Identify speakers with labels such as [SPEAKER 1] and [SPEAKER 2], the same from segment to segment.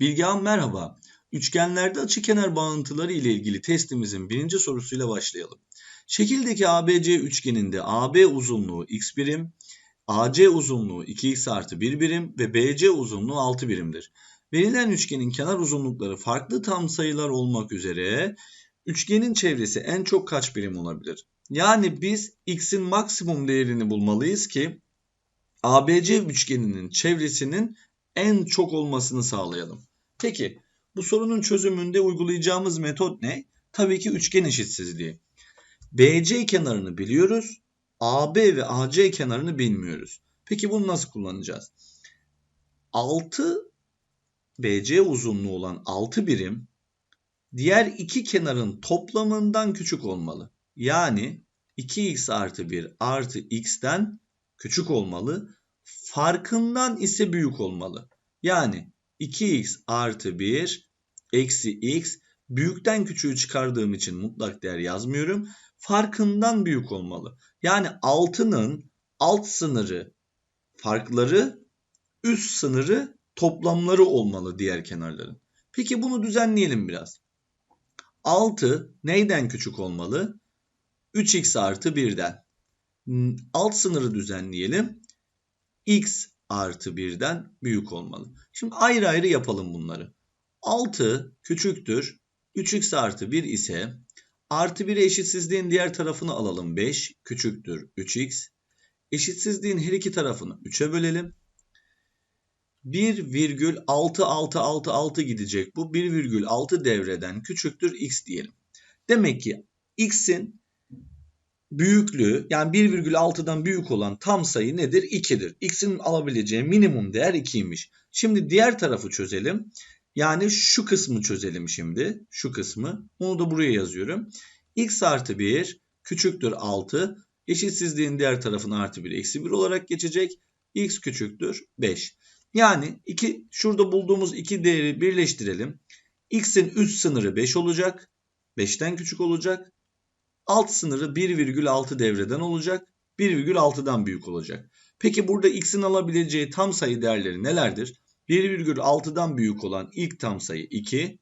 [SPEAKER 1] Bilgehan merhaba. Üçgenlerde açıkenar bağıntıları ile ilgili testimizin birinci sorusuyla başlayalım. Şekildeki ABC üçgeninde AB uzunluğu x birim, AC uzunluğu 2x artı 1 birim ve BC uzunluğu 6 birimdir. Verilen üçgenin kenar uzunlukları farklı tam sayılar olmak üzere üçgenin çevresi en çok kaç birim olabilir? Yani biz x'in maksimum değerini bulmalıyız ki ABC üçgeninin çevresinin en çok olmasını sağlayalım. Peki bu sorunun çözümünde uygulayacağımız metot ne? Tabii ki üçgen eşitsizliği. BC kenarını biliyoruz. AB ve AC kenarını bilmiyoruz. Peki bunu nasıl kullanacağız? 6 BC uzunluğu olan 6 birim diğer iki kenarın toplamından küçük olmalı. Yani 2x artı 1 artı x'ten küçük olmalı. Farkından ise büyük olmalı. Yani 2x artı 1 eksi x büyükten küçüğü çıkardığım için mutlak değer yazmıyorum. Farkından büyük olmalı. Yani 6'nın alt sınırı farkları üst sınırı toplamları olmalı diğer kenarların. Peki bunu düzenleyelim biraz. 6 neyden küçük olmalı? 3x artı 1'den. Alt sınırı düzenleyelim. x artı 1'den büyük olmalı. Şimdi ayrı ayrı yapalım bunları. 6 küçüktür. 3x artı 1 ise artı 1'e eşitsizliğin diğer tarafını alalım. 5 küçüktür 3x. Eşitsizliğin her iki tarafını 3'e bölelim. 1,6666 gidecek bu. 1,6 devreden küçüktür x diyelim. Demek ki x'in büyüklüğü yani 1,6'dan büyük olan tam sayı nedir? 2'dir. X'in alabileceği minimum değer 2'ymiş. Şimdi diğer tarafı çözelim. Yani şu kısmı çözelim şimdi. Şu kısmı. Onu da buraya yazıyorum. X artı 1 küçüktür 6. Eşitsizliğin diğer tarafına artı 1 eksi 1 olarak geçecek. X küçüktür 5. Yani iki, şurada bulduğumuz iki değeri birleştirelim. X'in üst sınırı 5 olacak. 5'ten küçük olacak. Alt sınırı 1,6 devreden olacak. 1,6'dan büyük olacak. Peki burada x'in alabileceği tam sayı değerleri nelerdir? 1,6'dan büyük olan ilk tam sayı 2,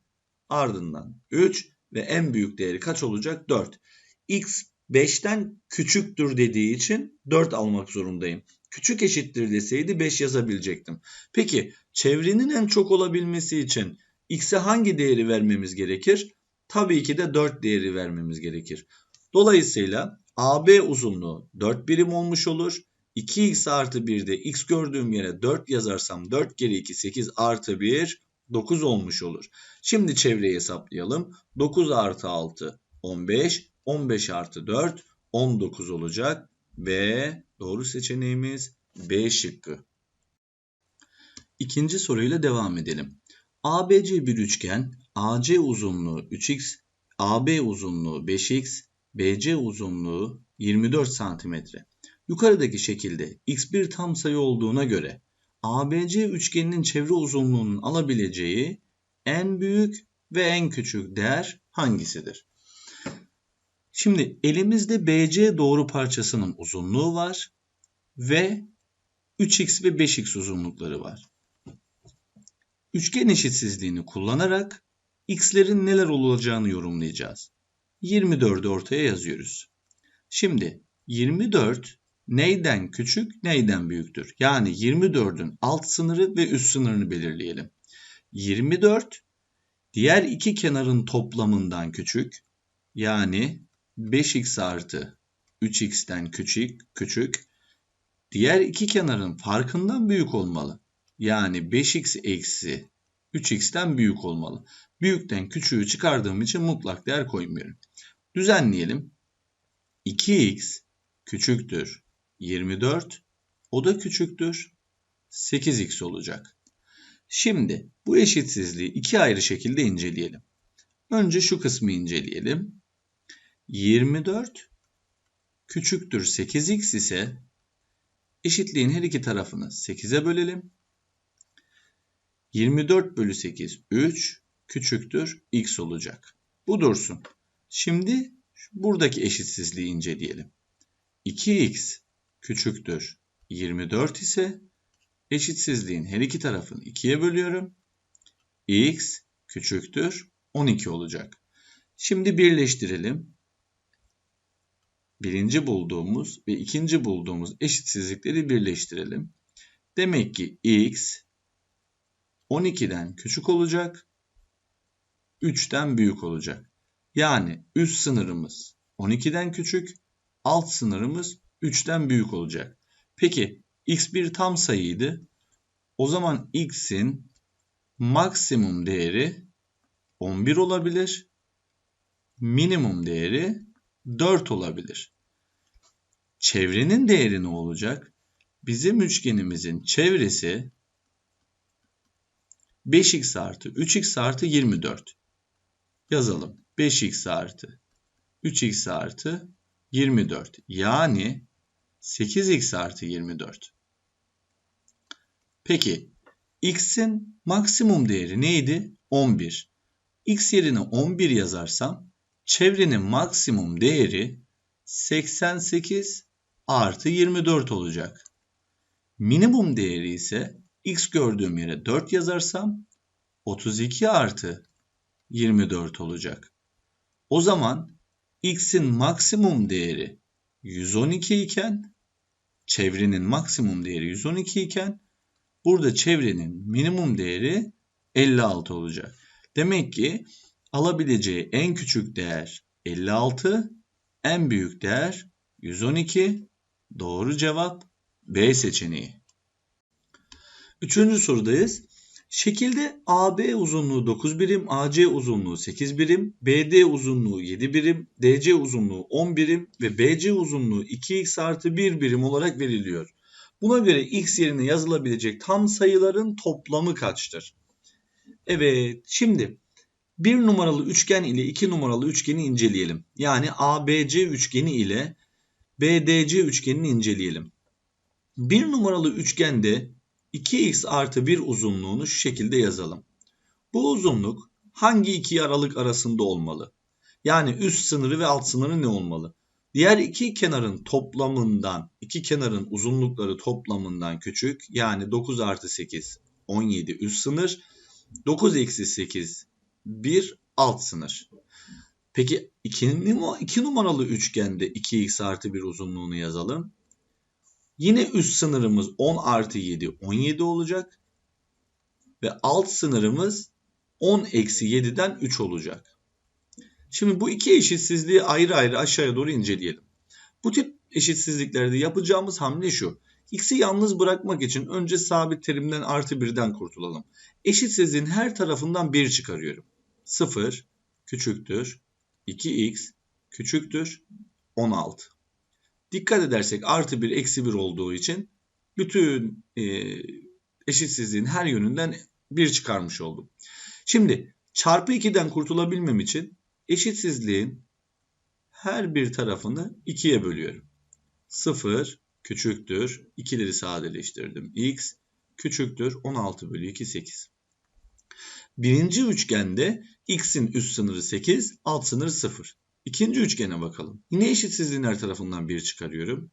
[SPEAKER 1] ardından 3 ve en büyük değeri kaç olacak? 4. x 5'ten küçüktür dediği için 4 almak zorundayım. Küçük eşittir deseydi 5 yazabilecektim. Peki çevrenin en çok olabilmesi için x'e hangi değeri vermemiz gerekir? Tabii ki de 4 değeri vermemiz gerekir. Dolayısıyla AB uzunluğu 4 birim olmuş olur. 2x artı 1'de x gördüğüm yere 4 yazarsam 4 kere 2 8 artı 1 9 olmuş olur. Şimdi çevreyi hesaplayalım. 9 artı 6 15. 15 artı 4 19 olacak. Ve doğru seçeneğimiz B şıkkı. İkinci soruyla devam edelim. ABC bir üçgen, AC uzunluğu 3x, AB uzunluğu 5x, BC uzunluğu 24 cm. Yukarıdaki şekilde x bir tam sayı olduğuna göre ABC üçgeninin çevre uzunluğunun alabileceği en büyük ve en küçük değer hangisidir? Şimdi elimizde BC doğru parçasının uzunluğu var ve 3x ve 5x uzunlukları var. Üçgen eşitsizliğini kullanarak x'lerin neler olacağını yorumlayacağız. 24'ü ortaya yazıyoruz. Şimdi 24 neyden küçük neyden büyüktür? Yani 24'ün alt sınırı ve üst sınırını belirleyelim. 24 diğer iki kenarın toplamından küçük yani 5x artı 3x'ten küçük, küçük diğer iki kenarın farkından büyük olmalı. Yani 5x eksi 3x'ten büyük olmalı. Büyükten küçüğü çıkardığım için mutlak değer koymuyorum. Düzenleyelim. 2x küçüktür 24. O da küçüktür 8x olacak. Şimdi bu eşitsizliği iki ayrı şekilde inceleyelim. Önce şu kısmı inceleyelim. 24 küçüktür 8x ise eşitliğin her iki tarafını 8'e bölelim. 24 bölü 8 3 küçüktür x olacak. Bu dursun. Şimdi buradaki eşitsizliği inceleyelim. 2x küçüktür 24 ise eşitsizliğin her iki tarafını 2'ye bölüyorum. x küçüktür 12 olacak. Şimdi birleştirelim. Birinci bulduğumuz ve ikinci bulduğumuz eşitsizlikleri birleştirelim. Demek ki x 12'den küçük olacak, 3'ten büyük olacak. Yani üst sınırımız 12'den küçük, alt sınırımız 3'ten büyük olacak. Peki x bir tam sayıydı. O zaman x'in maksimum değeri 11 olabilir. Minimum değeri 4 olabilir. Çevrenin değeri ne olacak? Bizim üçgenimizin çevresi 5x artı 3x artı 24. Yazalım. 5x artı 3x artı 24. Yani 8x artı 24. Peki x'in maksimum değeri neydi? 11. x yerine 11 yazarsam çevrenin maksimum değeri 88 artı 24 olacak. Minimum değeri ise x gördüğüm yere 4 yazarsam 32 artı 24 olacak. O zaman x'in maksimum değeri 112 iken çevrenin maksimum değeri 112 iken burada çevrenin minimum değeri 56 olacak. Demek ki alabileceği en küçük değer 56, en büyük değer 112. Doğru cevap B seçeneği. Üçüncü sorudayız. Şekilde AB uzunluğu 9 birim, AC uzunluğu 8 birim, BD uzunluğu 7 birim, DC uzunluğu 10 birim ve BC uzunluğu 2x artı 1 birim olarak veriliyor. Buna göre x yerine yazılabilecek tam sayıların toplamı kaçtır? Evet, şimdi bir numaralı üçgen ile iki numaralı üçgeni inceleyelim. Yani ABC üçgeni ile BDC üçgenini inceleyelim. Bir numaralı üçgende 2x artı 1 uzunluğunu şu şekilde yazalım. Bu uzunluk hangi iki aralık arasında olmalı? Yani üst sınırı ve alt sınırı ne olmalı? Diğer iki kenarın toplamından, iki kenarın uzunlukları toplamından küçük. Yani 9 artı 8, 17 üst sınır. 9 eksi 8, 1 alt sınır. Peki 2 numaralı üçgende 2x artı 1 uzunluğunu yazalım. Yine üst sınırımız 10 artı 7 17 olacak. Ve alt sınırımız 10 eksi 7'den 3 olacak. Şimdi bu iki eşitsizliği ayrı ayrı aşağıya doğru inceleyelim. Bu tip eşitsizliklerde yapacağımız hamle şu. X'i yalnız bırakmak için önce sabit terimden artı 1'den kurtulalım. Eşitsizliğin her tarafından 1 çıkarıyorum. 0 küçüktür 2x küçüktür 16. Dikkat edersek artı 1 eksi 1 olduğu için bütün e, eşitsizliğin her yönünden 1 çıkarmış oldum. Şimdi çarpı 2'den kurtulabilmem için eşitsizliğin her bir tarafını 2'ye bölüyorum. 0 küçüktür 2'leri sadeleştirdim. x küçüktür 16 bölü 2 8. Birinci üçgende x'in üst sınırı 8, alt sınırı 0. İkinci üçgene bakalım. Yine eşitsizliğin her tarafından 1 çıkarıyorum.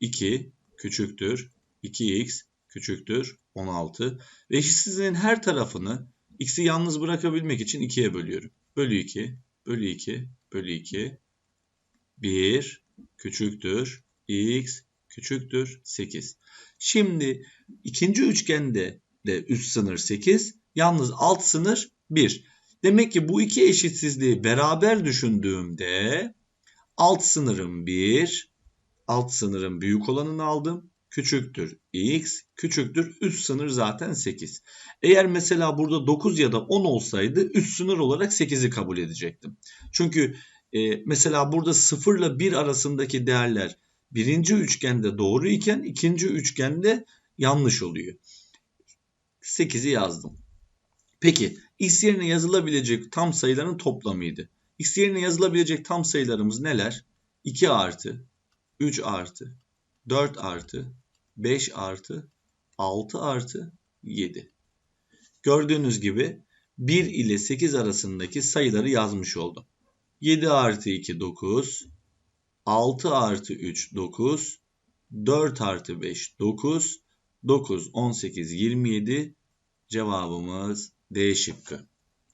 [SPEAKER 1] 2 küçüktür 2x küçüktür 16 ve eşitsizliğin her tarafını x'i yalnız bırakabilmek için 2'ye bölüyorum. Bölü 2 bölü 2 bölü 2 1 küçüktür x küçüktür 8. Şimdi ikinci üçgende de üst sınır 8 yalnız alt sınır 1. Demek ki bu iki eşitsizliği beraber düşündüğümde alt sınırım 1, alt sınırım büyük olanını aldım. Küçüktür x, küçüktür üst sınır zaten 8. Eğer mesela burada 9 ya da 10 olsaydı üst sınır olarak 8'i kabul edecektim. Çünkü e, mesela burada 0 ile 1 arasındaki değerler birinci üçgende doğru iken ikinci üçgende yanlış oluyor. 8'i yazdım. Peki x yerine yazılabilecek tam sayıların toplamıydı. x yerine yazılabilecek tam sayılarımız neler? 2 artı, 3 artı, 4 artı, 5 artı, 6 artı, 7. Gördüğünüz gibi 1 ile 8 arasındaki sayıları yazmış oldum. 7 artı 2 9, 6 artı 3 9, 4 artı 5 9, 9 18 27 cevabımız D şıkkı.